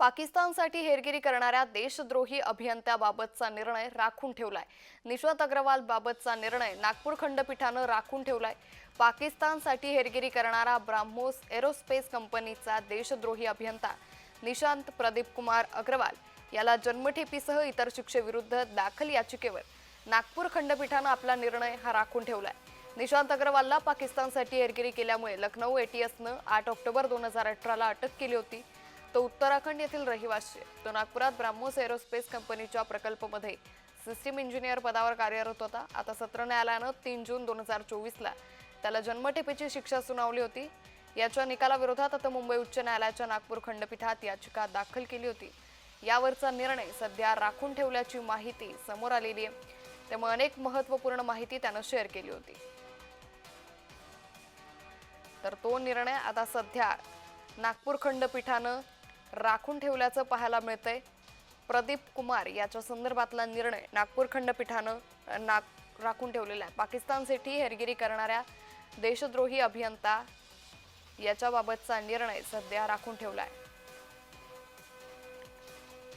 पाकिस्तानसाठी हेरगिरी करणाऱ्या देशद्रोही अभियंत्याबाबतचा निर्णय राखून ठेवलाय. निशांत अग्रवाल बाबतचा निर्णय नागपूर खंडपीठानं राखून ठेवलाय. पाकिस्तानसाठी हेरगिरी करणारा ब्राह्मोस एरोस्पेस कंपनीचा देशद्रोही अभियंता निशांत प्रदीप कुमार अग्रवाल याला जन्मठेपीसह इतर शिक्षेविरुद्ध दाखल याचिकेवर नागपूर खंडपीठानं आपला निर्णय हा राखून ठेवलाय. निशांत अग्रवालला पाकिस्तानसाठी हेरगिरी केल्यामुळे लखनौ एटीएसनं आठ ऑक्टोबर दोन हजार अठराला अटक केली होती. तो उत्तराखंड येथील रहिवासी तो नागपुरात ब्राह्मोस एरोस्पेस कंपनीच्या प्रकल्पमध्ये सिस्टीम इंजिनियर पदावर कार्यरत होता. आता सत्र न्यायालयानं तीन जून दोन हजार चोवीसला त्याला जन्मठेपेची शिक्षा सुनावली होती. याच्या निकालाविरोधात आता मुंबई उच्च न्यायालयाच्या नागपूर खंडपीठात याचिका दाखल केली होती. यावरचा निर्णय सध्या राखून ठेवल्याची माहिती समोर आलेली आहे. त्यामुळे अनेक महत्त्वपूर्ण माहिती त्यानं शेअर केली होती. तर तो निर्णय आता सध्या नागपूर खंडपीठानं राखून ठेवल्याचं पाहायला मिळतंय. प्रदीप कुमार याच्या संदर्भातला निर्णय नागपूर खंडपीठानं नाग राखून ठेवलेला आहे. पाकिस्तानसाठी हेरगिरी करणाऱ्या देशद्रोही अभियंता याच्याबाबतचा निर्णय सध्या राखून ठेवला आहे.